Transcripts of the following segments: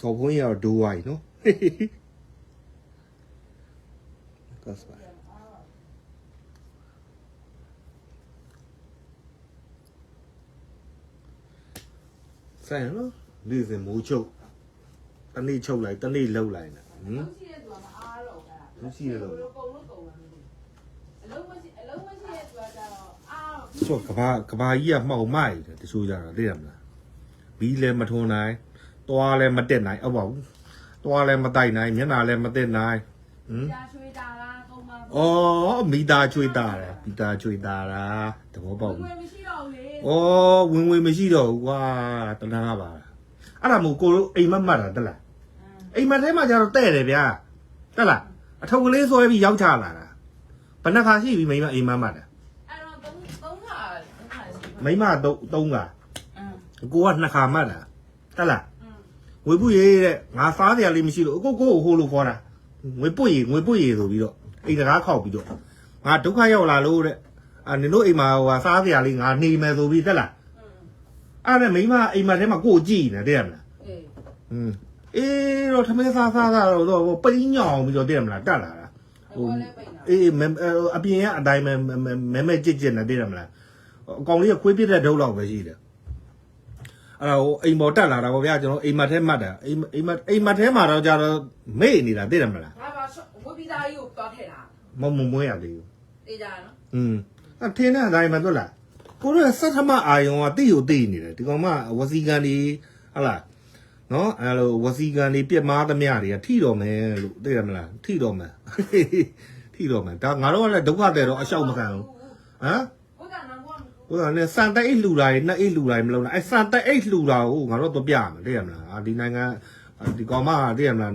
စော်ဖုံးရတော့ဒိုးဝိုင်းနော်ကတ်စပါဆိုင်နော်ဒီစင်မိုးချုပ်တနေ့ချုပ်လိုက်တနေ့လှုပ်လိုက်နော်ဟမ်လုံးရှိတဲ့သူကမအားတော့အဲ့ဒါလုံးရှိရတော့ကုံလို့ကုံလာလို့အလုံးမရှိအလုံးမရှိတဲ့သူကကျတော့အားဆိုကဘာကဘာကြီးကမှောက်မိုက်တယ်တချို့ကြတာသိရမလားဘီးလည်းမထွန်နိုင် တွားလည်းမတက်နိုင်အောက်ပါဘူးတွားလည်းမတိုက်နိုင်မျက်နှာလည်းမတက်နိုင်ဟမ်ကြာချွေတာလားကုံပါအော်မိသားချွေတာတယ်မိသားချွေတာတာသဘောပေါက်ဝဘူးယ်မရှိတော့ဘူးလေအော်ဝင်ဝင်မရှိတော့ဘူးကွာတနာပါအဲ့ဒါမို့ကိုတို့အိမ်မက်မှတ်တာတက်လားအိမ်မက်ထဲမှာကျတော့တဲ့တယ်ဗျာတက်လားအထုပ်ကလေးဆွဲပြီးရောက်ချလာတာဘယ်နှခါရှိပြီမိမအိမ်မက်မှတ်တာအဲ့တော့သုံးသုံးခါသုံးခါရှိမိမတော့သုံးခါအင်းကိုကနှစ်ခါမှတ်တာတက်လားအ င်းငွေပုတ်ရေးတဲ့ငါစားစရာလေးမရှိလို့ကိုကိုကိုဟိုလိုခေါ်တာငွေပုတ်ရေးငွေပုတ်ရေးဆိုပြီးတော့အိမ်တကားခောက်ပြီးတော့ငါဒုက္ခရောက်လာလို့တဲ့အာနင်တို့အိမ်မှာဟိုစားစရာလေးငါနေမယ်ဆိုပြီးတက်လားအင်းအဲ့ဒါမိမအိမ်မှာထဲမှာကိုကြည့်နေတယ်မလားအေးอืมအေးတော့ထမင်းစားစားစားတော့တော့ပိန်းညောင်ပြီးတော့တဲ့မလားတက်လာတာဟိုလည်းပိတ်တာအေးမဲအပြင်ကအတိုင်းမဲမဲမဲကြစ်ကြစ်နေတယ်မလားအကောင်လေးကခွေးပြစ်တဲ့ဒုတ်လောက်ပဲရှိတယ် အဲ့ဒါဟိုအိမ်ပေါ်တက်လာတာဗောဗျာကျွန်တော်အိမ်မက်ထဲမှတ်တာအိမ်အိမ်မက်အိမ်မက်ထဲမှာတော့ကြတော့မေ့နေတာသိတယ်မလားငါပါဝက်ပြီးသားကြီးကိုတွားထည့်တာမမမွေးရသေးဘူးတေးကြနော်อืมအထင်းတဲ့အတိုင်းမတွေ့လားကိုတို့စက်ထမအာယုံကတိကိုတိနေတယ်ဒီကောင်မဝစီကန်ဒီဟလာနော်အဲ့လိုဝစီကန်ဒီပြက်မားသမျှတွေကထိတော်မယ်လို့သိရမလားထိတော်မယ်ထိတော်မယ်ဒါငါတို့ကလည်းဒုက္ခတဲ့တော့အလျှောက်မခံဘူးဟမ်ဘုရားနောင်က ဟိုကလည်းစံတိုက်အိတ်လှူတာတွေနှစ်အိတ်လှူတာတွေမလုံးနဲ့အဲစံတိုက်အိတ်လှူတာကိုငါတို့တော့ပြရမယ်သိရမလားအာဒီနိုင်ငံဒီကောင်မကသိရမလား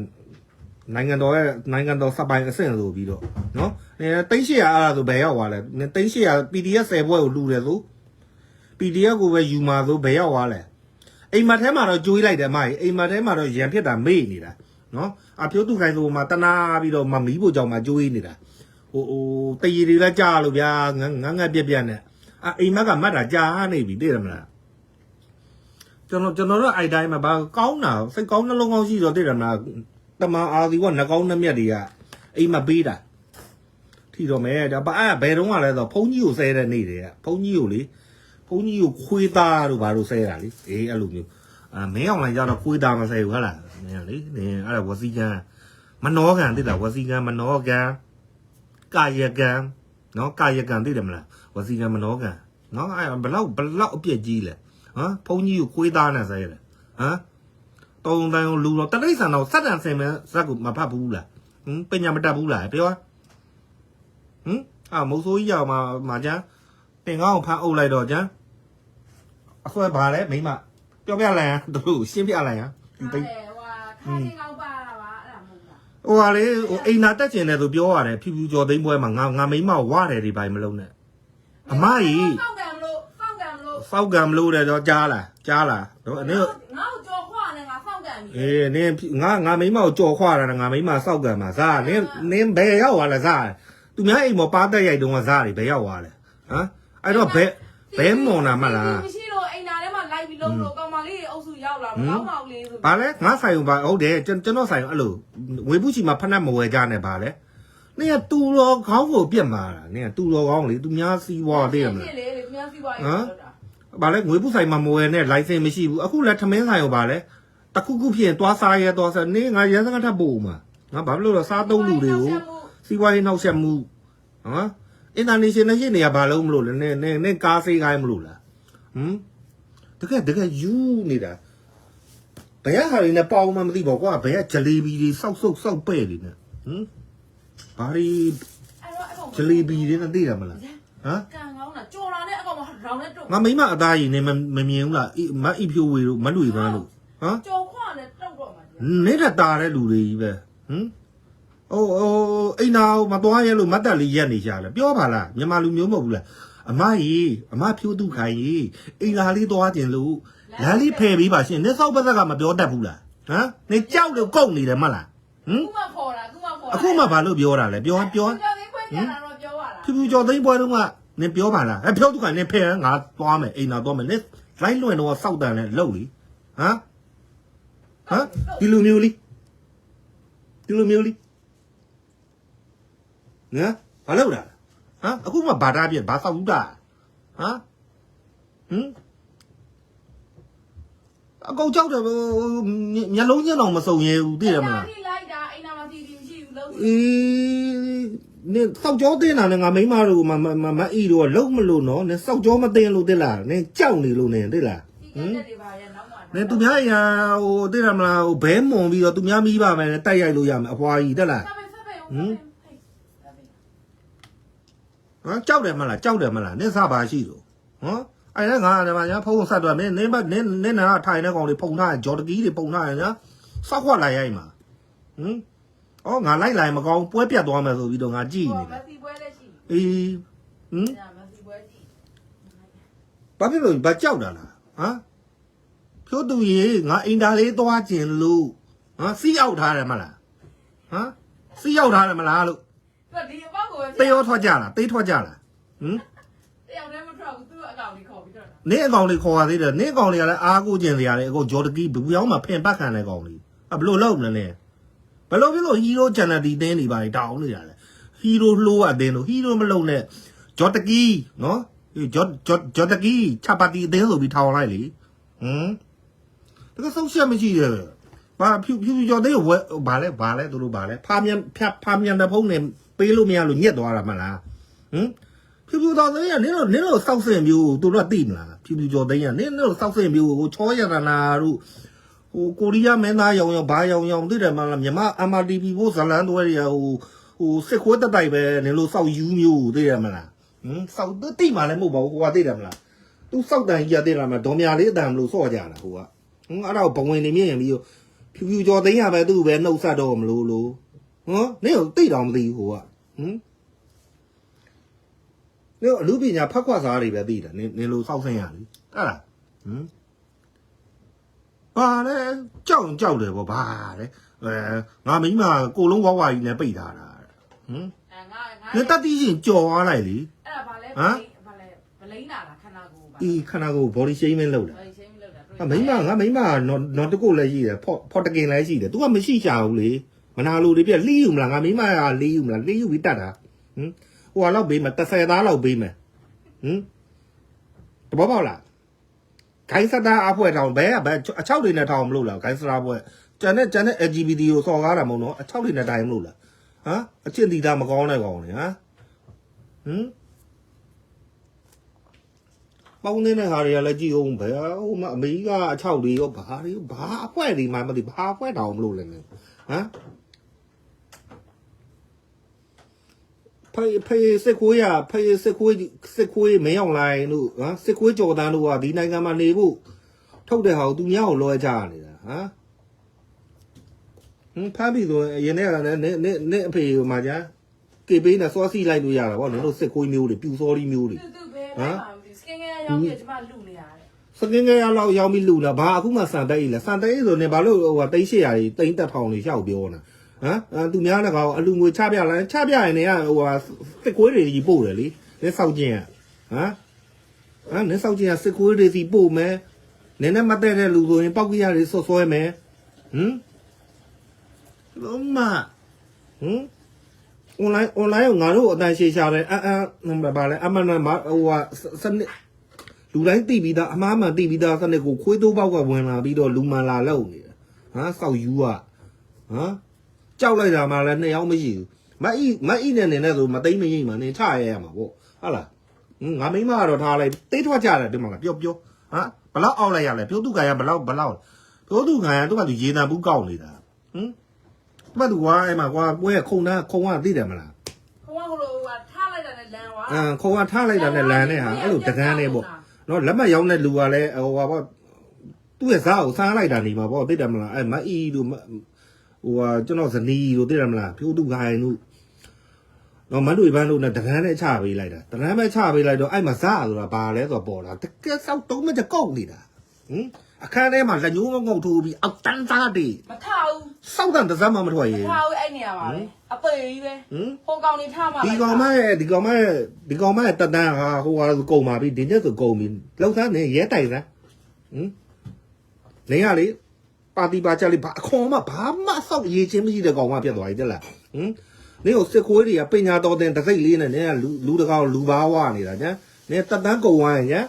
နိုင်ငံတော်ရဲ့နိုင်ငံတော်စပိုင်အဆင့်ဆိုပြီးတော့နော်အဲတိတ်800အဲ့ဒါဆိုဘယ်ရောက်သွားလဲတိတ်800 PDF 10ဘွဲကိုလှူတယ်ဆို PDF ကိုပဲယူမှာဆိုဘယ်ရောက်သွားလဲအိမ်မက်ထဲမှာတော့ကျွေးလိုက်တယ်အမကြီးအိမ်မက်ထဲမှာတော့ရံဖြစ်တာမေ့နေတာနော်အဖြိုးသူခိုင်ဆိုမှာတနာပြီးတော့မမီးဖို့ကြောင့်မှကျွေးနေတာဟိုဟိုတရီတွေလည်းကြားလို့ဗျာငငငက်ပြက်ပြက်နဲ့ အအိမ်မက်ကမှတ်တာကြားနေပြီသိတယ်မလားကျွန်တော်ကျွန်တော်တို့အိုက်တိုင်းမှာဘာကောင်းတာစိတ်ကောင်းနှလုံးကောင်းရှိတော့သိတယ်မလားတမန်အာဒီကနှကောင်းနှမျက်တွေကအိမ်မပေးတာထီတော့မဲဒါဘာအဲ့ဘယ်တော့မှလဲဆိုဘုန်းကြီးကိုဆဲတဲ့နေ့တွေကဘုန်းကြီးကိုလေဘုန်းကြီးကိုခွေးသားတို့ဘာလို့ဆဲတာလေအေးအဲ့လိုမျိုးအာမင်းအောင်လိုင်းကြတော့ခွေးသားမဆဲဘူးဟုတ်လားနင်လေနင်အဲ့ဒါဝစီကံမနောကံသိတာဝစီကံမနောကံကာယကံနော်ကာယကံသိတယ်မလားဝ စီကံမနောကံနော်အဲ့ဘလောက်ဘလောက်အပြစ်ကြီးလဲဟမ်ဘုန်းကြီးကိုခွေးသားနဲ့ဆဲတယ်ဟမ်တုံတန်လူတော့တတိဆန်တော့စက်တန်ဆင်မဲဇက်ကိုမဖတ်ဘူးလားဟမ်ပညာမတတ်ဘူးလားပြောဟမ်အာမုတ်ဆိုးကြီးရောက်မှာမှာကျန်းတင်ကောင်းဖမ်းအုပ်လိုက်တော့ကျန်းအဆွဲပါလဲမိမပြောပြလိုက်ရတို့ရှင်းပြလိုက်ရဒီပိဟဲ့ဟိုဟာခါချင်းကောက်ပါတာပါအဲ့ဒါမဟုတ်လားဟိုဟာလေဟိုအိမ်နာတက်ကျင်တယ်ဆိုပြောရတယ်ဖြူဖြူကျော်သိမ်းပွဲမှာငါငါမိမဝရတယ်ဒီပိုင်းမလုံးနဲ့ အမကြီးစောက်ကံလို့စောက်ကံလို့စောက်ကံမလို့တဲ့တော့ကြားလားကြားလားတော့အနေငါ့ကိုကြော်ခွာနေငါစောက်ကံပြီအေးနင်းငါငါမိမကိုကြော်ခွာတာငါမိမစောက်ကံမှာဇာနင်းနင်းဘယ်ရောက်သွားလဲဇာသူများအိမ်မပါတက်ရိုက်တုံးကဇာတွေဘယ်ရောက်သွားလဲဟမ်အဲ့တော့ဘယ်ဘယ်မွန်တာမလားမရှိတော့အိမ်နာထဲမှာလိုက်ပြီးလုံးလို့ကောင်မလေးအုပ်စုရောက်လာမကောင်းပါဘူးလေဆိုဘာလဲငါဆိုင်ုံပါဟုတ်တယ်ကျွန်ကျွန်တော်ဆိုင်အဲ့လိုဝေဘူးချီမှာဖက်နှက်မဝယ်ကြနဲ့ဘာလဲ နင်းကတူတော်ခေါင်းကိုပြက်มาတာနင်းကတူတော်ခေါင်းလေသူများစီးွားသေးတယ်မလားလေလေမြန်စီးပွားရေးလောက်တာ။ဗာလဲငွေပုဆိုင်မှာမဝယ်နဲ့ license မရှိဘူး။အခုလည်းထမင်းဆိုင်ရောဗာလဲ။တခုခုဖြစ်ရင်သွားစားရဲသွားစားနေငါရန်စကထပ်ပို့မှာ။ငါဘာဖြစ်လို့လဲစားသုံးလူတွေကိုစီးပွားရေးနှောက်ယှက်မှုဟမ် international ရှင်းနေရဘာလို့မလို့လဲ။နင်းနင်းနင်းကားဆေးကိုင်းမလို့လား။ဟမ်တကယ်တကယ်ယူနေတာဘယ်ဟာတွေနဲ့ပေါအောင်မှမသိပါဘူးကွာဘယ်ကဂျလီဘီတွေစောက်ဆုပ်စောက်ပဲ့နေနဲ့ဟမ် ဘာတွေအဲ့တော့အဲ့ကောင်ဂျလီဘီတွေနဲ့သိရမလားဟမ်ကန်ကောင်းတာကြော်လာတဲ့အကောင်ကရောင်နဲ့တုတ်ငါမိမအသားကြီးနေမမမြင်ဘူးလားအိမအိဖြိုးဝေတို့မလူရီပန်းတို့ဟမ်ကြော်ခွာနဲ့တုတ်တော့မှာနေတဲ့တာတဲ့လူတွေကြီးပဲဟမ်အိုးအိုးအိမ်နာမသွားရဲလို့မတ်တက်လေးရက်နေကြလဲပြောပါလားမြန်မာလူမျိုးမဟုတ်ဘူးလားအမကြီးအမဖြိုးသူခိုင်ကြီးအိမ်လာလေးသွားတင်လို့လမ်းလေးဖယ်ပေးပါရှင်နေဆောက်ဘက်ကမပြောတတ်ဘူးလားဟမ်နေကြောက်လို့ကုန်နေတယ်မလားဟမ်ခုမှခေါ်တာခုမှခေါ် အခုမှဘာလို့ပြောတာလဲပြောပြောကြော်သေးခွင့်ပြန်လာတော့ပြောရတာဖြူဖြူကျော်သိန်းပွဲတော့ကနေပြောပါလားအဲဖြိုးသူခိုင်နေဖယ်ငါသွားမယ်အိမ်နာသွားမယ်နေလိုက်လွင်တော့စောက်တန်နဲ့လှုပ်လीဟမ်ကဟမ်ဒီလိုမျိုးလေးဒီလိုမျိုးလေးနော်ဘာလုပ်တာဟမ်အခုမှဘာတာပြဘာဆောက်ဘူးတာဟမ်ဟမ်အကောင်ကြောက်တယ်မျက်လုံးညက်တော့မစုံရဲဘူးသိတယ်မလား အေးနေစောက်ကြောတင်းတာနဲ့ငါမိန်းမတို့မမမမအီတို့ကလုံးမလို့နော်နေစောက်ကြောမတင်းလို့သိလားနေကြောက်နေလို့နေသိလားဒီကက်တွေပါရဲ့နောက်မှနေသူများရာဟိုသိတယ်မလားဟိုဘဲမွန်ပြီးတော့သူများမိပါမယ်နဲ့တိုက်ရိုက်လို့ရမယ်အဖွာကြီးသိလားဆက်ပဲဆက်ပဲဟမ်ကြောက်တယ်မလားကြောက်တယ်မလားနေစားပါရှိလို့ဟမ်အဲ့ဒါငါကညာဖုံးဆက်တော့မင်းနေမနေနေနာထိုင်နေကောင်တွေပုံထားဂျော်တကီးတွေပုံထားရညာစောက်ခွက်လိုက်ရိုက်မှာဟမ် အော်ငါလိုက်လိုက်မကောင်းပွဲပြတ်သွားမယ်ဆိုပြီးတော့ငါကြည့်ဟိုနေမတယ်စီပွဲလည်းရှိအေးဟမ်ညာမစီပွဲရှိဘာဖြစ်လို့ဘာကြောက်တာလားဟမ်ဖြိုးသူရေငါအင်တာလေးသွားကျင်လို့ဟမ်စီးရောက်ထားတယ်မလားဟမ်စီးရောက်ထားတယ်မလားလို့သူဒီအပေါက်ကိုတေးရောထွက်ကြလားတေးထွက်ကြလားဟမ်တယောက်တည်းမထွက်ဘူးသူ့အကောင်လေးခေါ်ပြီးတော့နင်းအကောင်လေးခေါ်ရသေးတယ်နင်းအကောင်လေးကလည်းအားကိုကျင်စရာလေအကိုဂျော်တကီဘူးယောင်းမှာဖင်ပတ်ခံတဲ့ကောင်လေးအဘလို့လောက်မလဲနဲ့ ဘလို့ဖြစ်လို့ဟီးရိုးဂျန်နတီတင်းနေပါလေတောင်းနေတာလေဟီးရိုးလှိုးအတင်းလို့ဟီးရိုးမလုံနဲ့ဂျော်တကီနော်ဂျော်ဂျော်ဂျော်တကီချပါတီအတင်းဆိုပြီးထောင်လိုက်လေဟမ်တကယ်ဆုံးရှက်မရှိရဲ့ဘာဖြူဖြူဖြူကျော်တဲ့ဝဲဘာလဲဘာလဲသူတို့ဘာလဲဖားမြန်ဖျက်ဖားမြန်တဲ့ဖုံးနဲ့ပေးလို့မရလို့ညက်သွားတာမလားဟမ်ဖြူဖြူတော်သိန်းကနင်းတို့နင်းတို့စောက်စင်မျိုးကိုသူတို့ကသိမလားဖြူဖြူကျော်သိန်းကနင်းတို့စောက်စင်မျိုးကိုချောရတနာတို့ ဟိုကိုရီးယားမင်းသားရောင်ရောင်ဘာရောင်ရောင်သိတယ်မလားမြန်မာ MRTV ဘို့ဇလန်တွေရဟိုဟိုစစ်ခွေးတက်တိုက်ပဲနင်းတို့စောက်ယူမျိုးကိုသိတယ်မလားဟမ်စောက်သိမှလည်းမဟုတ်ပါဘူးဟိုကသိတယ်မလားသူစောက်တန်ကြီးကသိတယ်မလားဒေါ်မြလေးအတန်မလို့စော့ကြတာဟိုကဟမ်အဲ့ဒါကိုဘဝင်နေမြင်ရင်ပြီးဖြူဖြူကျော်သိန်းကပဲသူ့ပဲနှုတ်ဆက်တော့မလို့လို့ဟမ်နင်းတို့သိတော်မသိဘူးဟိုကဟမ်နေအလူပညာဖတ်ခွက်စားတွေပဲသိတယ်နင်နင်လိုစောက်ဆင်းရလေအဲ့လားဟမ် ဘာလဲကြောက်ရင်ကြောက်တယ်ဗောဘာလဲအဲငါမိမကိုလုံးဝဝကြီးနဲ့ပိတ်ထားတာဟမ်အဲငါငါနေတတ်သိချင်းကြော်သွားလိုက်လေ အဲ့ဒါဘာလဲဟမ် ဘာလဲဗလိန်လာလားခန္ဓာကိုယ်ပါအေးခဏကို body shaming လုပ်တာဗလိန်ချင်းမလုပ်တာအမိမငါမိမနော်နော်တကုတ်လည်းရှိတယ်ဖော့ဖော့တကင်လည်းရှိတယ် तू ကမရှိချဘူးလေမနာလိုတွေပြလှီးယူမလားငါမိမကလှီးယူမလားလှီးယူပြီးတတ်တာဟမ်ဟိုကတော့ပေးမယ်30သားလောက်ပေးမယ်ဟမ်တဘောပေါက်လား ဂိုင်းစတာအဖွဲထောင်ဘဲဘဲအချောက်တွေနဲ့ထောင်မလို့လားဂိုင်းစတာဖွဲကျန်တဲ့ကျန်တဲ့ LGBT ကိုစော်ကားတာမဟုတ်နော်အချောက်တွေနဲ့တိုင်မလို့လားဟမ်အချစ်တီတာမကောင်းတဲ့ကောင်လေဟမ်ဟမ်ပေါင်းနေတဲ့ဟာတွေကလည်းကြည့်အောင်ဘယ်ဟိုမှာအမေကအချောက်တွေရောဘာတွေရောဘာအဖွဲတွေမှမသိဘာအဖွဲတောင်မလို့လဲဟမ် ဖေးဖေးစစ်ခွေးရဖေးစစ်ခွေးစစ်ခွေးမင်းအောင်လိုင်းတို့ဟမ်စစ်ခွေးကြော်တန်းတို့ကဒီနိုင်ငံမှာနေဖို့ထုတ်တဲ့ဟာကိုသူများကိုလွှဲချနေတာဟမ်ဟမ်ဖမ်းပြီဆိုရင်အရင်တည်းကလည်းနေနေနေအဖေဟိုမှာကြာကေပေးနဲ့စောစီလိုက်လို့ရတာဗောနင်တို့စစ်ခွေးမျိုးတွေပြူစောဒီမျိုးတွေသူသူဘယ်မှာစကင်ကရရောက်ပြီးကျမလူနေရတယ်စကင်းငယ်ရလောက်ရောက်ပြီလူလားဘာအခုမှစံတက်ကြီးလားစံတက်ကြီးဆိုနေဘာလို့ဟိုဟာတိတ်800ကြီးတိတ်တက်ထောင်လေးရှောက်ပြောနေတာ ဟမ်သူများလည်းကောင်အလူငွေချပြလိုက်ချပြရင်လည်းဟိုဟာစစ်ကွေးတွေကြီးပို့တယ်လေနင်းဆောက်ခြင်းဟမ်ဟမ်နင်းဆောက်ခြင်းကစစ်ကွေးတွေစီပို့မယ်နင်းနဲ့မတဲ့တဲ့လူဆိုရင်ပောက်ကြရတွေဆော့ဆွဲမယ်ဟမ်လုံးမဟမ် online online ငါတို့အတန်ရှေရှာတယ်အမ်အမ်ဘာလဲအမနာမဟိုဟာစနစ်လူတိုင်းသိပြီးသားအမှားမှန်သိပြီးသားစနစ်ကိုခွေးတိုးပေါက်ကဝင်လာပြီးတော့လူမှန်လာလောက်နေတာဟမ်ဆောက်ယူကဟမ် ကြောက်လိုက်တာမှလည်းနှစ်ယောက်မရှိဘူးမအီမအီနဲ့နေနဲ့ဆိုမသိမ့်မရိမ့်မှနင်ထရရမှာပေါ့ဟုတ်လားဟင်ငါမိမကတော့ထားလိုက်တိတ်ထွက်ကြတယ်ဒီမှာလားပြောပြောဟမ်ဘလောက်အောက်လိုက်ရလဲပြောသူကရဘလောက်ဘလောက်ပြောသူကရသူကသူရေတံဘူးကောက်နေတာဟမ်ဘာသူကအဲ့မှာကွာပွဲခုံတာခုံကသိတယ်မလားခေါင်းကလိုကထားလိုက်တာနဲ့လန်သွားအမ်ခုံကထားလိုက်တာနဲ့လန်နဲ့ဟာအဲ့လိုတကန်းနဲ့ပေါ့နော်လက်မတ်ရောင်းတဲ့လူကလည်းဟိုဟာပေါ့သူ့ရဲ့စားကိုစားလိုက်တာနေမှာပေါ့သိတယ်မလားအဲ့မအီတို့ ဟိုဟာကျွန်တော်ဇနီးတို့သိတယ်မလားဖြိုးသူခိုင်တို့နော်မန်တို့ဘန်းတို့နဲ့တကန်းနဲ့ချပေးလိုက်တာတကန်းပဲချပေးလိုက်တော့အဲ့မှာစားဆိုတာဘာလဲဆိုတော့ပေါ်တာတကယ်စောက်တုံးမကြကောက်နေတာဟင်အခန်းထဲမှာလက်ညှိုးငုတ်ထိုးပြီးအောက်တန်းသားတွေမထားဘူးစောက်တန်တစ်စက်မှမထွက်ရမဘူးထားဘူးအဲ့နေရာပါပဲအပေကြီးပဲဟင်ဟိုကောင်နေထားမှာဒီကောင်မရဲ့ဒီကောင်မရဲ့ဒီကောင်မရဲ့တတန်းဟာဟိုဟာဆိုကုန်ပါပြီဒီနေ့ဆိုကုန်ပြီလောက်သားနေရဲတိုက်စမ်းဟင်နေရလေ ပပါတီပါချက်လေးဘာအခွန်မှဘာမှစောက်ရေးချင်းမရှိတဲ့ကောင်မှဖြစ်သွားပြီတဲ့လားဟင်နင်းကိုစစ်ခွေးတွေကပညာတော်တဲ့တစိတ်လေးနဲ့နင်းကလူလူတကောင်လူဘာဝနေတာညာနင်းတက်တန်းကုံဝိုင်းညာ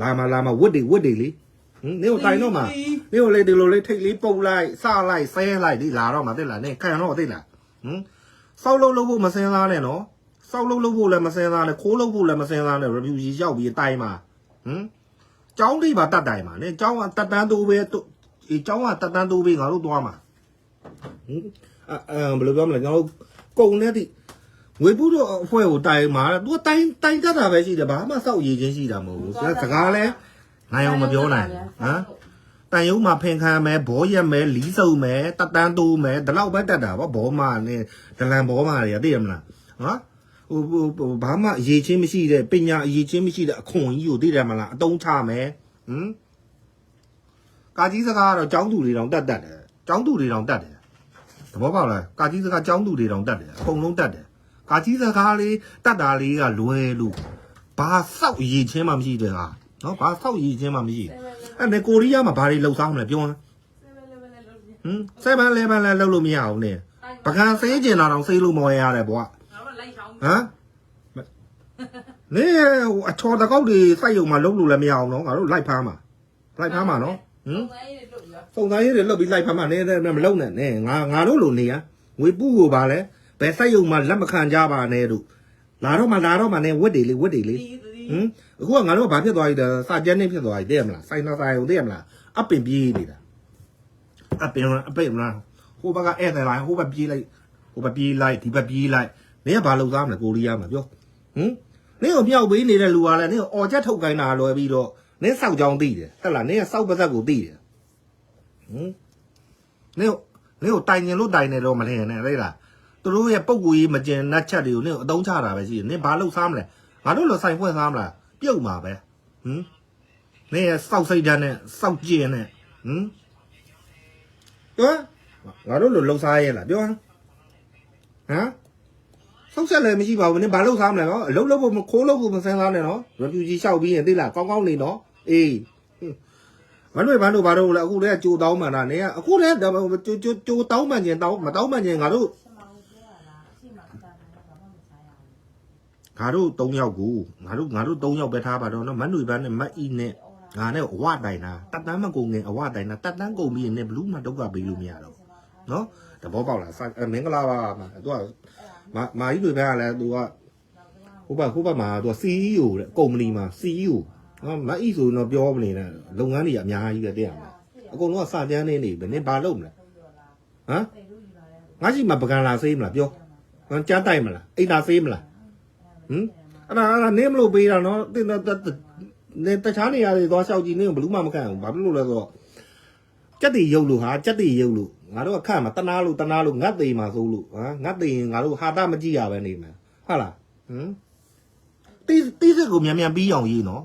လာမလာမဝတ်တွေဝတ်တွေလေဟင်နင်းကိုတိုင်တော့မှာနင်းကိုလေဒီလိုလေးထိတ်လေးပုတ်လိုက်စလိုက်ဆဲလိုက်ဒီလာတော့မှာတဲ့လားနင်းခံတော့တဲ့လားဟင်စောက်လုံးလုံးဖို့မစင်းသားနဲ့နော်စောက်လုံးလုံးဖို့လည်းမစင်းသားနဲ့ခိုးလုံးဖို့လည်းမစင်းသားနဲ့ review ကြီးရောက်ပြီးတိုင်မှာဟင်ကျောင်းလေးပါတတ်တိုင်မှာနင်းကျောင်းကတက်တန်းတိုးပဲ ဒီကျောင်းကတက်တန်းတိုးပဲငါတို့သွားမှာဟင်အဲဘယ်လိုပြောမလဲကျွန်တော်တို့ကုံနဲ့ဒီငွေပုတော့အဖွဲ့ကိုတိုင်မှာသူကတိုင်တိုင်တတ်တာပဲရှိတယ်ဘာမှစောက်ရည်ချင်းရှိတာမဟုတ်ဘူးသူကစကားလဲနိုင်အောင်မပြောနိုင်ဟမ်တန်ယုံမှာဖင်ခံမယ်ဘောရက်မယ်လီးစုံမယ်တတန်းတိုးမယ်ဒီလောက်ပဲတတ်တာဗောဘောမာနဲ့ဒလန်ဘောမာတွေကသိရမလားနော်ဟိုဟိုဘာမှအရေးချင်းမရှိတဲ့ပညာအရေးချင်းမရှိတဲ့အခွန်ကြီးကိုသိတယ်မလားအတုံးချမယ်ဟမ် ကာကြီးစကားကတော့ចောင်းသူတွေတောင်တတ်တတ်တယ်ចောင်းသူတွေတောင်တတ်တယ်သဘောပေါက်လားကာကြီးစကားចောင်းသူတွေတောင်တတ်တယ်အကုန်လုံးတတ်တယ် ကာကြီးစကားလေးတတ်တာလေးကလွယ်လို့ဘာစောက်ရည်ချင်းမှမရှိတဲ့ဟာနော်ဘာစောက်ရည်ချင်းမှမရှိအဲ့နဲ့ကိုရီးယားမှာဘာတွေလှုပ်ဆောင်မလဲပြောဟမ်7 11လည်းလှုပ်လို့မရအောင်နဲ့ပကံစေးကျင်တာတော့စေးလို့မဝဲရတယ်ဘွာ ငါတို့လိုက်ချောင်း ဟမ်နေဟိုအချော်တကောက်တွေစိုက်ရုံမှာလှုပ်လို့လည်းမရအောင်နော်ငါတို့လိုက်ဖမ်းမှာလိုက်ဖမ်းမှာနော် ဟမ်ငါရေးလို့ပြောစုံသားရေးတွေလှုပ်ပြီးလိုက်ဖမ်းမှာနေနေမလုံနဲ့နေငါငါတို့လိုနေရငွေပူကိုပါလဲဘယ်စိုက်ရုံမှာလက်မခံကြပါနဲ့တို့လာတော့မှလာတော့မှနေဝတ်တွေလေဝတ်တွေလေဒီဒီဟင်အခုကငါတို့ကဘာဖြစ်သွားပြီလဲစာကျန်းနေဖြစ်သွားပြီသိရမလားစိုင်းတော့စာရုံသိရမလားအပင်ပြေးနေတာအပင်အပင်မလားဟိုဘက်ကဧည့်သည်လိုက်ဟိုဘက်ပြေးလိုက်ဟိုဘက်ပြေးလိုက်ဒီဘက်ပြေးလိုက်နေကဘာလုပ်သားမလဲကိုရီးယားမှာပြောဟင်နေကိုမြောက်ပေးနေတဲ့လူကလည်းနေကိုအော်ချက်ထုတ်ခိုင်းတာလွယ်ပြီးတော့ နေစောက်ကြောင်းသိတယ်ဟုတ်လားနေကစောက်ပါဇက်ကိုသိတယ်ဟင်နေကိုနေကိုတိုင်ကျင်လို့တိုင်နေတော့မလဲနဲ့သိလားသူတို့ရဲ့ပုံကူကြီးမကျင်နှက်ချက်တွေကိုနေကိုအတုံးချတာပဲရှိတယ်နေဘာလုပ်စားမလဲငါတို့လိုဆိုင်ဖွဲ့သားမလားပြုတ်မှာပဲဟမ်နေရစောက်စိတ်ဓာတ်နဲ့စောက်ကျင်နဲ့ဟမ်ပြောငါတို့လိုလှုပ်စားရဲလားပြောဟမ်ဆောက်ဆက်လည်းမရှိပါဘူးနင်ဘာလှုပ်စားမလဲနော်အလုပ်လုပ်ဖို့မခိုးလုပ်ဖို့မစမ်းစားနဲ့နော် refugee လျှောက်ပြီးရင်သိလားကောင်းကောင်းနေနော် အေးမနှွေဘန်းတို့ဘာတို့လဲအခုတည်းကကြိုတောင်းမှန်တာနေကအခုတည်းကြိုကြိုကြိုတောင်းမှန်ခြင်းတောင်းမတောင်းမှန်ခြင်းငါတို့ငါတို့၃ယောက်ကိုငါတို့ငါတို့၃ယောက်ပဲထားပါတော့နော်မတ်နွေပန်းနဲ့မတ်ဤနဲ့ငါနဲ့အဝတိုင်တာတက်တန်းမကုန်ငင်အဝတိုင်တာတက်တန်းကုန်ပြီးရင်လည်းဘလူးမှဒုက္ခပေးလို့မရတော့ဘူးနော်တဘောပေါက်လားအဲမင်္ဂလာပါမှာသူကမာမာကြီးတွေပဲကလည်းသူကဟိုဘက်ဟိုဘက်မှာသူက CEO တဲ့ကုမ္ပဏီမှာ CEO နော်မတ်ဤဆိုတော့ပြောမနေနဲ့လုပ်ငန်းတွေအများကြီးပဲတည်ရမှာအကုန်လုံးကစတန်းနေနေပဲနင်ဘာလုပ်မလဲဟမ်ငါရှိမှပကံလာစေးမလားပြောငါကြားတိုက်မလားအိမ်သာစေးမလားဟမ်အဲ့ဒါအဲ့ဒါနင်းမလို့ပေးတာနော်တင်းနေတခြားနေရာတွေသွားလျှောက်ကြည့်နေဘလူးမှမခံဘူးဘာဖြစ်လို့လဲဆိုတော့ကြက်တီရုပ်လို့ဟာကြက်တီရုပ်လို့ငါတို့ကခန့်မှာတနာလို့တနာလို့ငတ်သေးမှာစိုးလို့ဟာငတ်သေးရင်ငါတို့ဟာတာမကြည့်ရပဲနေမှာဟုတ်လားဟမ်တီးတီးစစ်ကိုမြန်မြန်ပြီးအောင်ရေးနော်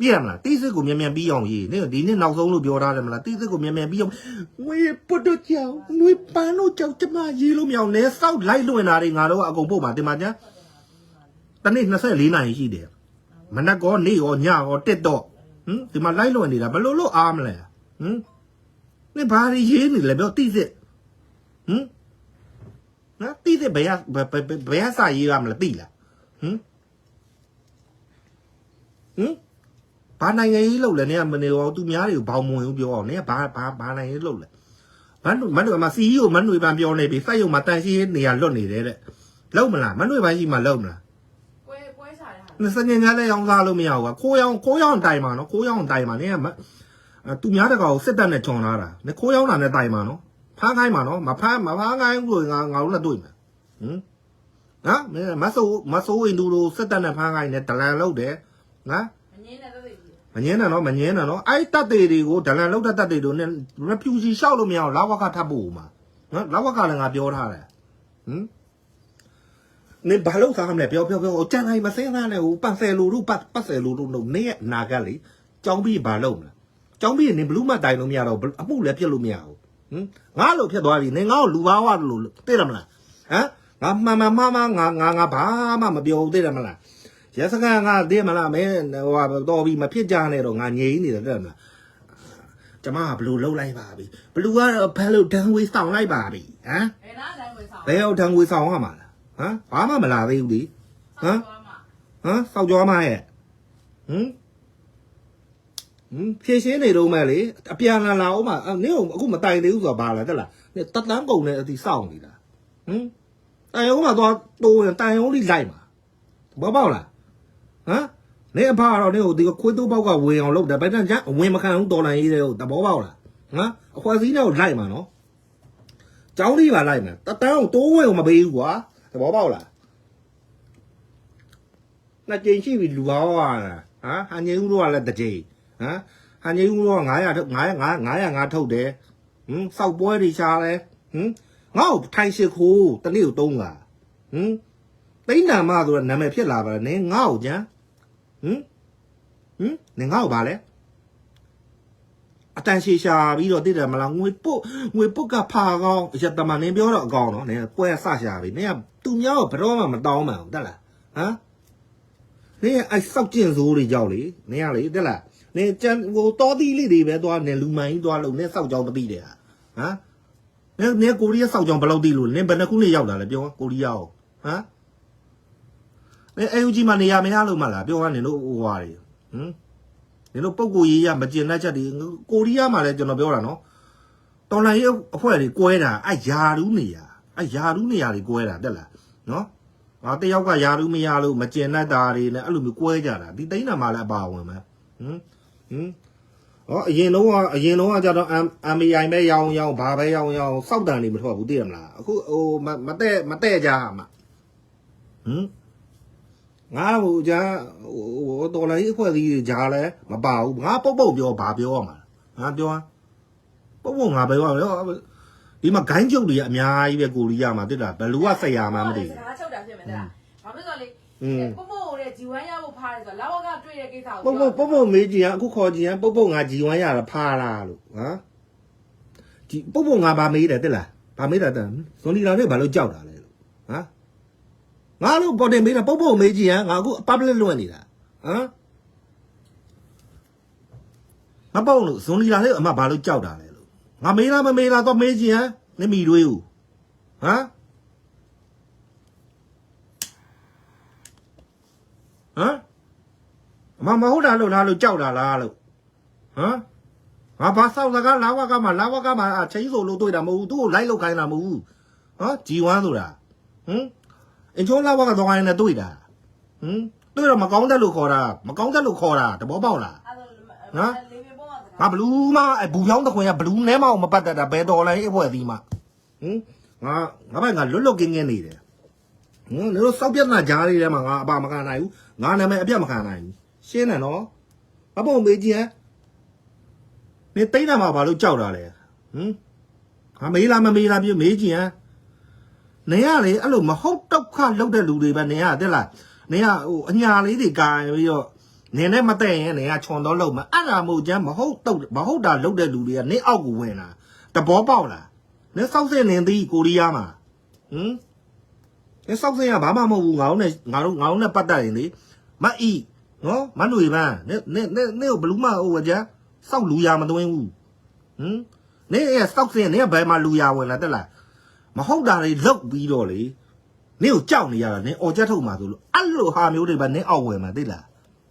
ပြရမလားတီးစစ်ကိုမြန်မြန်ပြီးအောင်ရေးနေဒီနေ့နောက်ဆုံးလို့ပြောထားတယ်မလားတီးစစ်ကိုမြန်မြန်ပြီးအောင်ငွေပုတ်တော့ကြောင်ငွေပန်းတော့ကြောင်ကျမရေးလို့မရအောင်လဲစောက်လိုက်လွင်တာတွေငါတို့ကအကုန်ပို့ပါတင်ပါကြတနေ့24နာရီရှိတယ်မနက်ကောနေ့ရောညရောတက်တော့ဟမ်ဒီမှာလိုက်လွန်နေတာဘလို့လို့အားမလဲဟမ်နေဘာရီရေးနေလဲပြောတိစစ်ဟမ်နော်တိစစ်ဘယ်ရဘယ်ဘယ်ဘယ်ရစာရေးရမလဲတိလားဟမ်ဟမ် ဘာနိုင်ငံရေးလှုပ်လဲနင်ကမနေတော့သူများတွေကိုဘောင်မဝင်ဘူးပြောအောင်နင်ကဘာဘာဘာနိုင်ငံရေးလှုပ်လဲမန်နွေမန်နွေမှာ CEO မန်နွေပန်ပြောနေပြီစက်ရုံမှာတန်ရှင်းနေရလွတ်နေတယ်တဲ့လှုပ်မလားမန်နွေပန်ရှိမှလှုပ်မလားပွဲပွဲစားရဟာစနေညလည်းရောင်းစားလို့မရဘူးကခိုးရောင်းခိုးရောင်းတိုင်မှာနော်ခိုးရောင်းတိုင်မှာနင်ကသူများတကောင်စစ်တပ်နဲ့ဂျွန်လာတာနင်ခိုးရောင်းတာနဲ့တိုင်မှာနော်ဖားခိုင်းမှာနော်မဖားမဖားခိုင်းဘူးလို့ငါငါတို့လက်တွေ့မှာဟင်နော်မဆိုးမဆိုးဝင်သူတို့စစ်တပ်နဲ့ဖားခိုင်းနေဒလန်လုပ်တယ်နော် မငင်းနဲ့နော်မငင်းနဲ့နော်အဲ့တက်တွေတွေကိုဒလန်လောက်တဲ့တက်တွေတို့နဲ့ refugee ရှောက်လို့မရအောင်လာဝကထပ်ဖို့မှာနော်လာဝကလည်းငါပြောထားတယ်ဟမ်နေဘာလို့စားမလဲပြောပြောပြောကြံတိုင်းမစင်းသားနဲ့ဟိုပတ်ဆယ်လူတို့ပတ်ပတ်ဆယ်လူတို့တို့နေရဲ့နာကလေကြောင်းပြီးဘာလုပ်မလဲကြောင်းပြီးနေဘလူးမတိုင်လို့မရတော့အမှုလည်းပြစ်လို့မရဘူးဟမ်ငါလို့ဖြစ်သွားပြီနေငါ့ကိုလူဘာဝလို့သိတယ်မလားဟမ်ငါမှန်မှန်မှန်မှန်ငါငါငါဘာမှမပြောဘူးသိတယ်မလား ရစကန်ကသိမလားမင်းဟိုတော့ပြီးမဖြစ်ကြနဲ့တော့ငါငြိမ်နေတယ်တဲ့မလားကျမကဘလို့လှုပ်လိုက်ပါပြီဘလူကတော့ဘယ်လိုတန်းဝေးဆောင်လိုက်ပါပြီဟမ်ဘယ်နာတန်းဝင်ဆောင်ဘယ်ရောက်တန်းဝေးဆောင်ရမှာလားဟမ်ဘာမှမလာသေးဘူးလေဟမ်ဟမ်စောက်ကြောမရဲ့ဟမ်ဟမ်ဖြည့်ရှင်းနေတော့မဲ့လေအပြန်လာလာအောင်မအဲ့နင်းအခုမတိုင်သေးဘူးဆိုတာဘာလဲတက်လားနင်တတ်တန်းကုန်နေအတီစောင့်နေတာဟမ်တိုင်အောင်မသွားတိုးရင်တိုင်အောင်လေးလိုက်မှာဘောပေါက်လား ဟမ်နေအဖကတော့နေဟိုဒီခွေးတိုးပေါက်ကဝင်အောင်လုပ်တယ်ဘယ်တန်းချအဝင်မခံဘူးတော်လန်ရေးတဲ့ဟိုတဘောပေါက်လားဟမ်အခွက်စည်းနဲ့ကိုလိုက်မှာနော်ကျောင်းလေးပါလိုက်မှာတတန်းကိုတိုးဝင်ကိုမပေးဘူးကွာတဘောပေါက်လားနှစ်ကြိမ်ရှိပြီလူကောင်းอ่ะဟမ်ဟန်ကြီးဦးတို့ကလည်းတစ်ကြိမ်ဟမ်ဟန်ကြီးဦးတို့က900ထုတ်900 900 900ထုတ်တယ်ဟမ်စောက်ပွဲတွေရှားတယ်ဟမ်ငါ့ကိုထိုင်ရှိခိုးတနေ့ကိုတုံးတာဟမ် တိန်းနာမဆိုတဲ့နာမည်ဖြစ်လာပါလားနင်ငါ့ကိုကြမ်းဟမ်ဟမ်နင်ငါ့ကိုပါလဲအတန်ရှည်ရှာပြီးတော့တည်တယ်မလားငွေပုတ်ငွေပုတ်ကဖာကောင်းရတမနင်ပြောတော့အကောင်နော်နင်ပွဲဆရှာပြီနင်ကသူများကိုဘယ်တော့မှမတောင်းမှန်ဘူးတက်လားဟမ်နင်အဲ့စောက်ကျင်စိုးတွေကြောက်လေနင်ကလေတက်လားနင်ကြံဟိုတော်သီးလေးတွေပဲသွားနင်လူမိုင်းသွားလို့နင်စောက်ကြောင်မသိတယ်ဟာဟမ်နင်နင်ကိုရီးယားစောက်ကြောင်ဘယ်လောက်သိလို့နင်ဘယ်နှခုနေရောက်တာလဲပြောကိုရီးယားကိုဟမ် နင်အေယူဂျီမှာနေရမရလို့မလားပြောကနင်တို့ဟိုဟာတွေဟမ်နင်တို့ပုံကိုရေးရမကျင်တတ်ချက်တွေကိုရီးယားမှာလည်းကျွန်တော်ပြောတာနော်တော်လိုင်းရေးအဖွဲ့တွေကွဲတာအဲ့ယာရူးနေရအဲ့ယာရူးနေရတွေကွဲတာတက်လားနော်ငါတယောက်ကယာရုမရလို့မကျင်တတ်တာတွေနဲ့အဲ့လိုမျိုးကွဲကြတာဒီတိန်းနာမှလည်းအပါဝင်ပဲဟမ်ဟမ်ဟောအရင်တော့ကအရင်တော့ကကြတော့ MMI ပဲရောင်းရောင်းဘာပဲရောင်းရောင်းစောက်တန်နေမထွက်ဘူးသိရမလားအခုဟိုမမတဲ့မတဲ့ကြမှာဟမ် ငါဟိုကြာဟိုတော်လိုင်းအဖွဲ့အစည်းတွေဂျာလဲမပါဘူးငါပုတ်ပုတ်ပြောဘာပြောရမှာငါပြောပုတ်ပုတ်ငါပဲပြောဒီမှာဂိုင်းကျုပ်တွေကအများကြီးပဲကိုရီးယားမှာတိတာဘယ်လူကဆက်ရမှာမသိစကားချုပ်တာဖြစ်မယ်တဲ့ဘာဖြစ်လို့လဲอืมပို့ပို့တဲ့ဂျီဝမ်းရဖို့ဖားတယ်ဆိုတော့လာဝကတွေ့တဲ့ကိစ္စကိုပုတ်ပုတ်ပုတ်ပုတ်မေးကြည့်ရအခုခေါ်ကြည့်ရပုတ်ပုတ်ငါဂျီဝမ်းရတာဖားလားလို့ဟမ်ဒီပုတ်ပုတ်ငါဗာမေးတယ်တက်လားဗာမေးတာတန်ဇွန်လီလာနဲ့ဘာလို့ကြောက်တာလဲလို့ဟမ် ငါလို့ပေါ်တယ်မေးတာပုတ်ပုတ်မေးကြည့်ရငါအခု public လွှင့်နေတာဟမ်မပေါ့လို့ဇွန်လီလာနဲ့အမဘာလို့ကြောက်တာလဲလို့ငါမေးလားမမေးလားတော့မေးကြည့်ရနေမီတွေးဦးဟမ်ဟမ်အမမဟုတ်တာလို့လားလို့ကြောက်တာလားလို့ဟမ်ငါဘာဆောက်စကားလာဝကမှာလာဝကမှာအချင်းဆိုလို့တွေ့တာမဟုတ်ဘူးသူ့ကိုလိုက်လောက်ခိုင်းတာမဟုတ်ဘူးဟမ်ဂျီဝမ်းဆိုတာဟမ် အင်ချိုးလာဝကသွားရင်လည်းတွေ့တာဟမ်တွေ့တော့မကောင်းတဲ့လို့ခေါ်တာမကောင်းတဲ့လို့ခေါ်တာတဘောပေါက်လားအဲ့ဒါလေးပြပေါ်မှာငါဘလူးမအဘူပြောင်းတခွင်ကဘလူးနဲမအောင်မပတ်တတ်တာဘယ်တော်လဲအဖွဲသီးမဟမ်ငါငါဘက်ကလွတ်လွတ်ကင်းကင်းနေတယ်ဟမ်你တို့စောက်ပြတ်နာကြားလေးထဲမှာငါအပါမခံနိုင်ဘူးငါနာမည်အပြတ်မခံနိုင်ဘူးရှင်းတယ်နော်မပုံမေးကြည့်ဟမ်နေတိတ်တာမှာဘာလို့ကြောက်တာလဲဟမ်ဟာမေးလားမမေးလားပြမေးကြည့်ဟမ် နေရလေအဲ့လိုမဟုတ်ဒုက္ခလောက်တဲ့လူတွေပဲနေရတက်လားနေရဟိုအညာလေးတွေကာပြီးတော့နေနဲ့မတဲ့ရင်နေရခြုံတော့လုံးမအဲ့ဒါမို့ကျမ်းမဟုတ်တော့မဟုတ်တာလောက်တဲ့လူတွေကနေအောက်ကိုဝင်လာတဘောပေါက်လာနေစောက်စင်နေသည်ကိုရီးယားမှာဟမ်နေစောက်စင်ကဘာမှမဟုတ်ဘူးငါတို့နဲ့ငါတို့ငါတို့နဲ့ပတ်သက်ရင်လေမအီနော်မနှွေပန်းနေနေနေနေဘလူးမဟိုကြာစောက်လူရမသွင်းဘူးဟမ်နေရစောက်စင်းနေဘယ်မှာလူရဝင်လာတက်လား မဟုတ်တာတွေလောက်ပြီးတော့လေနေကိုကြောက်နေရတာနေအော်ချက်ထုတ်မှာဆိုလို့အဲ့လိုဟာမျိုးတွေပဲနေအောက်ဝင်မှာသိလား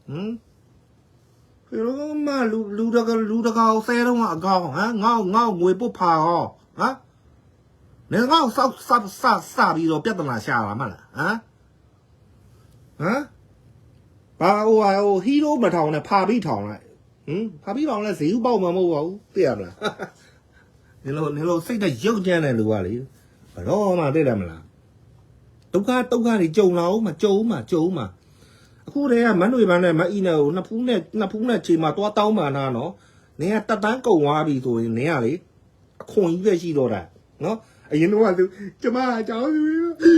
ဟမ်ဒီလိုမှလူလူတကလူတကောင်ဆဲတော့အကောင်ဟမ်ငေါငေါငွေပုတ်ဖာဟောဟမ်နေငေါစောက်စပ်စစပြီးတော့ပြဿနာရှာလာမလားဟမ်ဟမ်ဘာဟိုဟာဟိုဟီးရိုးမထောင်နဲ့ဖာပြီးထောင်လိုက်ဟင်ဖာပြီးထောင်လဲဈေးဥပေါက်မှာမဟုတ်ပါဘူးသိရမလားနင်လိုနင်လိုစိတ်နဲ့ရုပ်ကြမ်းတဲ့လူကလေ ဘတော့မှသိတယ်မလားဒုက္ခဒုက္ခတွေကြုံလာအောင်မကြုံမှကြုံမှအခုတည်းကမနှွေပန်းနဲ့မအီနဲ့ကိုနှစ်ဖူးနဲ့နှစ်ဖူးနဲ့ချိန်မှာတွားတောင်းမှနာနော်နင်ကတက်တန်းကုံသွားပြီဆိုရင်နင်ကလေအခွန်ကြီးပဲရှိတော့တာနော်အရင်တော့ကသူကျမအကြောင်းသူ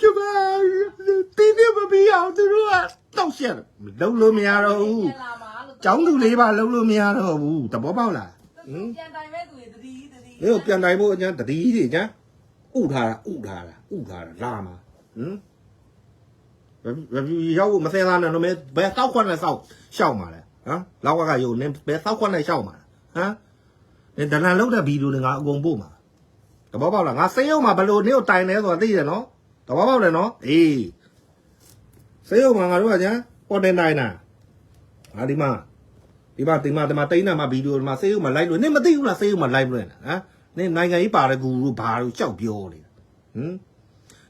ကျမတင်းနေမပြီးအောင်သူတို့ကတောက်ရှက်လုံးလို့မရတော့ဘူးလာမှာလို့ကျောင်းသူလေးပါလုံးလို့မရတော့ဘူးသဘောပေါက်လားပြန်တိုင်မဲ့သူတွေတတိတတိမင်းတို့ပြန်တိုင်းဖို့အကျန်းတတိကြီးကျန်း ဥထားတာဥထားတာဥထားတာလာမှာဟမ်ဘယ်ရောက်မစဲသားနဲ့တော့မဲဘယ်တောက်ခွက်နဲ့စောက်ရှောက်မှာလဲဟမ်လောက်ကကယုံနေဘယ်တောက်ခွက်နဲ့ရှောက်မှာလဲဟဟမ်နင်ဒလန်လောက်တဲ့ဗီဒီယိုတွေငါအကုန်ပို့မှာတဘောပေါက်လားငါစေးရုံမှာဘလို့နင့်ကိုတိုင်လဲဆိုတာသိတယ်နော်တဘောပေါက်တယ်နော်အေးစေးရုံမှာငါတို့ကညာပေါ်တင်တိုင်တာဟာဒီမှာဒီမှာဒီမှာဒီမှာတိန်းနာမှာဗီဒီယိုဒီမှာစေးရုံမှာ live လို့နင်မသိဘူးလားစေးရုံမှာ live လို့ဟမ် နင်နိုင်ငံကြီးပါတဲ့ဂူတို့ဘာတို့ကြောက်ပြောနေတာဟမ်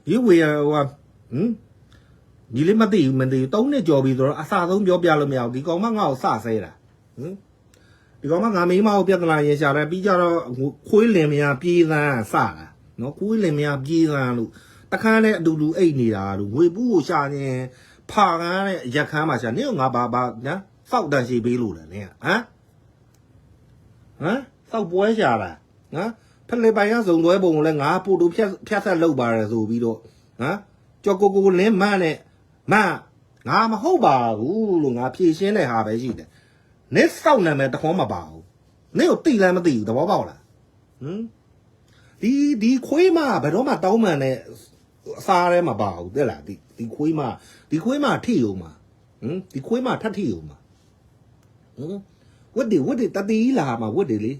ဒီဝေဟိုဟမ်ဒီလေးမသိဘူးမသိဘူး၃နှစ်ကြော်ပြီဆိုတော့အစာဆုံးပြောပြလို့မရဘူးဒီကောင်မငါ့ကိုစဆဲတာဟမ်ဒီကောင်မငါမိမကိုပြဿနာရင်ရှာတယ်ပြီးကြတော့ခွေးလင်မယားပြေးသန်းစတာနော်ခွေးလင်မယားပြေးသန်းလို့တခါနဲ့အတူတူအိတ်နေတာလို့ငွေပူးကိုရှာနေဖာကန်းတဲ့ရက်ခမ်းမှာရှာနင့်ကငါဘာဘာနော်စောက်တန်ရှိပေးလို့လေနင်ကဟမ်ဟမ်စောက်ပွဲရှာတာ နော်ဖလက်ပိုင်ကစုံသွဲပုံကိုလည်းငါပို့တူဖြတ်ဖြတ်ဆက်လုပ်ပါတယ်ဆိုပြီးတော့ဟမ်ကြော်ကိုကိုလင်းမန်းနဲ့မငါမဟုတ်ပါဘူးလို့ငါဖြေရှင်းတဲ့ဟာပဲရှိတယ်နစ်စောက်နာမည်တခေါမပါဘူးနင့်ကိုတိလည်းမသိဘူးသဘောပေါက်လားဟမ်ဒီဒီခွေးမဘယ်တော့မှတောင်းမှန်တဲ့အစားထဲမှာပါဘူးတဲ့လားဒီဒီခွေးမဒီခွေးမထိအောင်မှာဟမ်ဒီခွေးမထပ်ထိအောင်မှာဟမ်ဝတ်ဒီဝတ်ဒီတတိလာမှာဝတ်ဒီလေ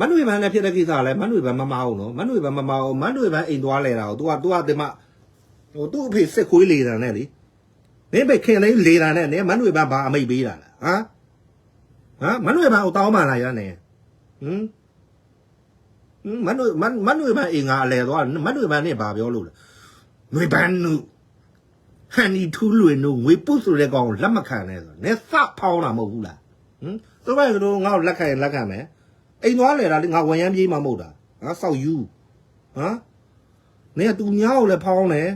မနှွေပန်းနဲ့ဖြစ်တဲ့ကိစ္စလဲမနှွေပန်းမမအောင်နော်မနှွေပန်းမမအောင်မနှွေပန်းအိမ်သွားလဲတာကို तू က तू ကဒီမှာဟိုသူ့အဖေစစ်ခွေးလေတာနဲ့လေနင်းပဲခင်လေးလေတာနဲ့နင်းမနှွေပန်းဘာအမိတ်ပေးတာလားဟမ်ဟမ်မနှွေပန်းကိုတောင်းမှလာရနေဟမ်ဟမ်မနှွေမမနှွေပန်းအိမ်ငါအလဲသွားမနှွေပန်းနဲ့ဘာပြောလို့လဲနှွေပန်းနုဟန်ဒီထူးလွင်တို့ငွေပုတ်ဆိုတဲ့ကောင်ကိုလက်မခံနဲ့ဆိုနင်းစဖောင်းတာမဟုတ်ဘူးလားဟမ်သူပဲကတော့ငါ့ကိုလက်ခံရင်လက်ခံမယ် အိမ်သွားလေတာလေငါဝန်ရမ်းပြေးမှမဟုတ်တာငါစောက်ယူဟမ်နေကတူညာကိုလည်းဖောင်းတယ်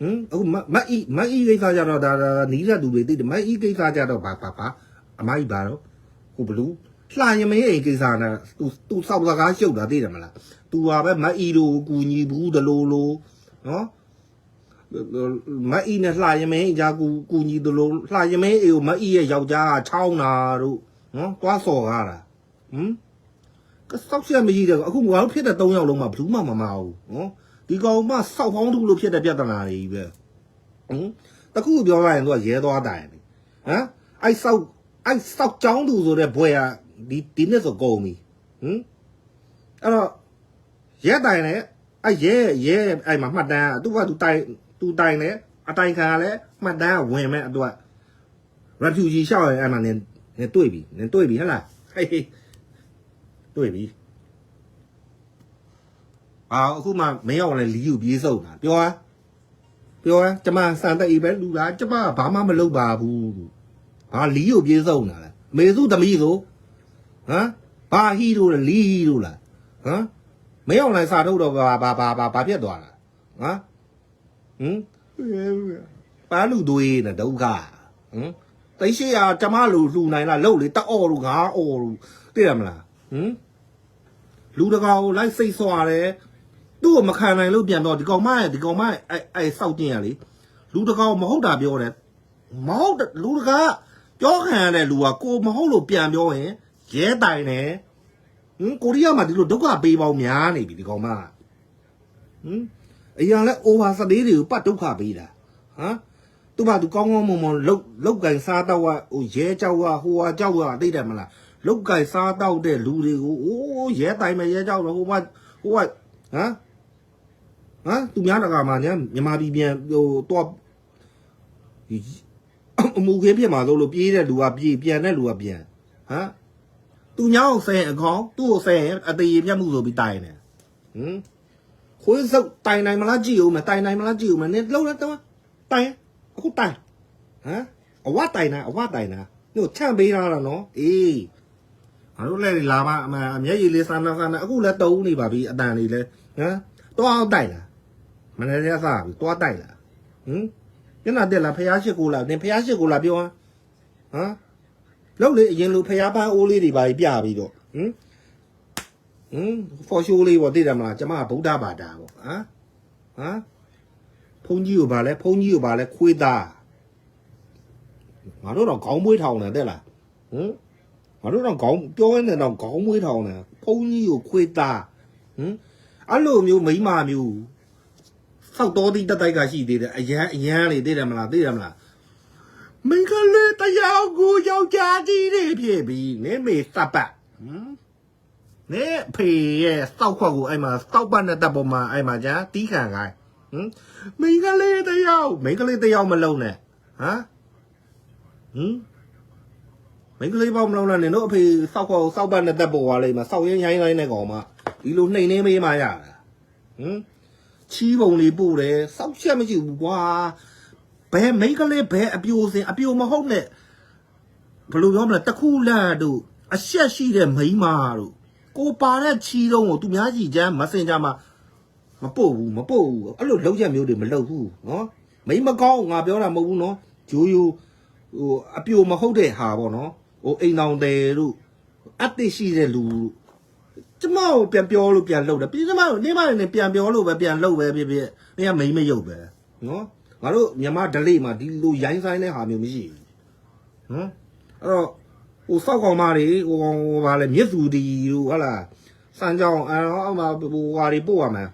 ဟမ်အခုမမအီမအီကိစ္စကြတော့ဒါဒါနီးတဲ့သူတွေသိတယ်မအီကိစ္စကြတော့ဘာဘာဘာအမိုက်ပါတော့ဟိုဘလူးလှရင်မင်းအိမ်ကိစ္စနဲ့သူသူစောက်စကားရှုပ်တာသိတယ်မလားသူဟာပဲမအီတို့ကူညီဘူးတလို့လို့နော်မအီနဲ့လှရင်မင်းအကြကူကူညီတလို့လှရင်မင်းအိမ်ကိုမအီရဲ့ယောက်ျားကချောင်းတာတို့နော်သွားစော်ကားတာဟမ်က စောက်ချက်မရှိတယ်အခုငါတို့ဖြစ်တဲ့၃ယောက်လုံးမှာဘယ်သူမှမမအောင်နော်ဒီကောင်မှစောက်ဖောင်းသူလို့ဖြစ်တဲ့ပြဿနာတွေကြီးပဲဟင်တခုပြောရရင်သူကရဲသွားတိုင်တယ်ဟမ်အဲ့စောက်အဲ့စောက်ကြောင်းသူဆိုတဲ့ဘွဲကဒီဒီနှစ်ဆိုကုန်ပြီဟင်အဲ့တော့ရဲတိုင်နဲ့အဲ့ရဲရဲအဲ့မှာမှတ်တမ်းသူကသူတိုင်သူတိုင်နဲ့အတိုင်ခံကလည်းမှတ်တမ်းကဝင်မဲ့အတွက် refugee ရှောက်ရင်အဲ့မှာနင်နင်တွေ့ပြီနင်တွေ့ပြီဟဟလားဟေးဟေး တွေ့ပြီအာအခုမှမင်းရောက်လဲလီယူပြေးစုံတာပြောဟမ်ပြောဟမ်ကျမစံတက်အေးပဲလူလားကျမဘာမှမလုပ်ပါဘူးလို့ဟာလီယူပြေးစုံတာလဲမေစုသမီးဆိုဟမ်ဘာဟီတို့လဲလီဟီတို့လားဟမ်မင်းရောက်လဲစာထုတ်တော့ဘာဘာဘာဘာဘာဖြစ်သွားတာဟမ်ဟင်ပါလူသွေးနဲ့ဒုက္ခဟမ်တိတ်ရှိရကျမလူလှူနိုင်လားလှုပ်လေတအော်လူငါအော်လူသိရမလားဟမ် လူတကာကိုလိုက်စိတ်ဆွာတယ်သူ့ကိုမခံနိုင်လို့ပြန်တော့ဒီကောင်မရဲ့ဒီကောင်မရဲ့အဲအဲစောက်ကျင်ရလေလူတကာကိုမဟုတ်တာပြောတယ်မဟုတ်တဲ့လူတကာပြောခံရတဲ့လူကကိုမဟုတ်လို့ပြန်ပြောရင်ရဲတိုင်တယ်ဟင်ကိုရီးယားမှာဒီလိုဒုက္ခပေးပေါင်းများနေပြီဒီကောင်မကဟင်အရင်လဲ over စသေးတွေကိုပတ်ဒုက္ခပေးတာဟမ်သူမသူကောင်းကောင်းမွန်မွန်လုတ်လုတ်ကန်စားတော့ဟိုရဲကြောက်ကဟိုဟာကြောက်ကသိတယ်မလား လုတ်ကြိုက်စားတောက်တဲ့လူတွေကိုအိုးရဲတိုင်မရဲကြောက်တော့ဟိုကဟိုကဟမ်ဟမ်သူများတကာမှာညမြန်မာပြည်ပြန်ဟိုတော့ဒီအမှုခင်းဖြစ်မှာလို့လို့ပြေးတဲ့လူကပြေးပြန်တဲ့လူကပြန်ဟမ်သူညာကိုဆဲအကောင်သူ့ကိုဆဲရင်အသေးပြတ်မှုဆိုပြီးတိုင်တယ်ဟမ်ခွေးစုပ်တိုင်နိုင်မလားကြည့်ဦးမယ်တိုင်နိုင်မလားကြည့်ဦးမယ်နင်လုံးလိုက်တော့တိုင်အခုတိုင်ဟမ်အဝတိုင်တာအဝတိုင်တာညို့ချန့်ပေးတာလားနော်အေး ငါတို့လည်းလာမအမအမျက်ရည်လေးစမ်းစမ်းအခုလည်းတုံးနေပါပြီအတန်လေးလဲဟမ်တွားတိုက်လားမနေ့ကစားပြီတွားတိုက်လားဟမ်ညနာတက်လားဖះရှိကိုလားနင်ဖះရှိကိုလားပြောဟမ်ဟမ်လောက်လေအရင်လိုဖះပန်းအိုးလေးတွေပါပြပြီးတော့ဟမ်ဟမ်ဖော်ရှိုးလေးပေါ့သိတယ်မလားကျမကဗုဒ္ဓဘာသာပေါ့ဟမ်ဟမ်ဖုန်းကြီးကိုပါလဲဖုန်းကြီးကိုပါလဲခွေးသားငါတို့တော့ခေါင်းမွေးထောင်တယ်တဲ့လားဟမ် ငါတို့တော့ခေါင်းပြောရင်းနဲ့တော့ခေါင်းမွေးထောင်တယ်ဖုန်းကြီးကိုခွေးသားဟမ်အဲ့လိုမျိုးမိန်းမမျိုးစောက်တော်သီးတက်တိုက်ကရှိသေးတယ်အရန်အရန်လေးသိတယ်မလားသိတယ်မလားမင်္ဂလေးတရားကိုယောက်ျားကြီးတွေဖြစ်ပြီးနေမေစပ်ပတ်ဟမ်နေဖေရဲ့စောက်ခွက်ကိုအဲ့မှာစောက်ပတ်နဲ့တပ်ပေါ်မှာအဲ့မှာကြာတီးခံခိုင်းဟမ်မင်္ဂလေးတရားမင်္ဂလေးတရားမလုံးနဲ့ဟမ်ဟမ် မင်္ဂလေးပေါ့မလုံးနဲ့နင်တို့အဖေစောက်ခွက်ကိုစောက်ပတ်နဲ့တပ်ပေါ်သွားလိမ့်မှာစောက်ရင်ရိုင်းရိုင်းနဲ့ကောင်မဒီလိုနှိမ်နေမေးမှရတာဟမ်ချီးပုံလေးပို့တယ်စောက်ချက်မရှိဘူးကွာဘယ်မိန်းကလေးဘယ်အပြိုစင်အပြိုမဟုတ်နဲ့ဘယ်လိုပြောမလဲတခုလာတို့အရှက်ရှိတဲ့မိန်းမတို့ကိုပါတဲ့ချီလုံးကိုသူများကြီးချမ်းမစင်ကြမှာမပို့ဘူးမပို့ဘူးအဲ့လိုလောက်ရက်မျိုးတွေမလုပ်ဘူးနော်မိန်းမကောင်းငါပြောတာမဟုတ်ဘူးနော်ဂျိုးယိုဟိုအပြိုမဟုတ်တဲ့ဟာပေါ့နော် ဟိုအိမ်အောင်တယ်တို့အတ္တိရှိတဲ့လူတို့ကျမကိုပြန်ပြောလို့ပြန်လှုပ်တယ်ပြည်ကျမကိုနေမနေပြန်ပြောလို့ပဲပြန်လှုပ်ပဲဖြစ်ဖြစ်နေကမိန်းမရုပ်ပဲနော်ငါတို့မြန်မာဒလိမှာဒီလိုရိုင်းဆိုင်တဲ့ဟာမျိုးမရှိဘူးဟမ်အဲ့တော့ဟိုစောက်ကောင်မတွေဟိုကောင်ဟိုဗာလဲမြစ်သူတီတို့ဟုတ်လားစံကြောင်အဲ့တော့အမဟိုဟာတွေပို့ရမယ်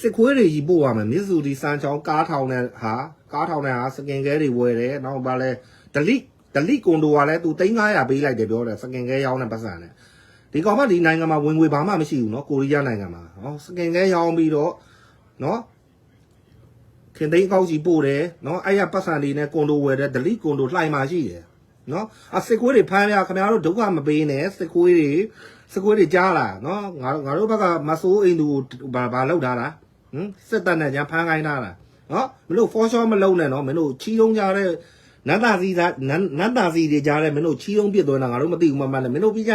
စစ်ခွေးတွေကြီးပို့ရမယ်မြစ်သူတီစံချောင်းကားထောင်တဲ့ဟာကားထောင်တဲ့ဟာစကင်ကဲတွေဝယ်တယ်နောက်ဗာလဲဒလိ ဒလိကွန်ဒိုကလည်းသူ3900ပေးလိုက်တယ်ပြောတယ်စကင်ကဲရောင်းတဲ့ပတ်စံနဲ့ဒီကောင်မဒီနိုင်ငံမှာဝင်ငွေဘာမှမရှိဘူးเนาะကိုရီးယားနိုင်ငံမှာဟောစကင်ကဲရောင်းပြီးတော့เนาะ ခင်သိန်းကောက်စီပို့တယ်နော်အဲ့ရပတ်စံလေးနဲ့ကွန်ဒိုဝယ်တယ်ဒလိကွန်ဒိုလှိုင်မှာရှိတယ်နော်အစစ်ခွေးတွေဖမ်းရခင်ဗျားတို့ဒုက္ခမပေးနဲ့စစ်ခွေးတွေစစ်ခွေးတွေကြားလာနော်ငါတို့ငါတို့ဘက်ကမဆိုးအိမ်သူကိုဘာဘာလောက်ထားတာဟမ်စစ်တပ်နဲ့ညာဖမ်းခိုင်းတာလားနော်မင်းတို့ဖောရှောမလုံးနဲ့နော်မင်းတို့ချီးလုံးကြတဲ့ နတ်သားစီသားနတ်သားစီတွေကြားတဲ့မင်းတို့ချီးလုံးပြစ်သွင်းတာငါတို့မသိဘူးမမှန်နဲ့မင်းတို့ပြီးကြ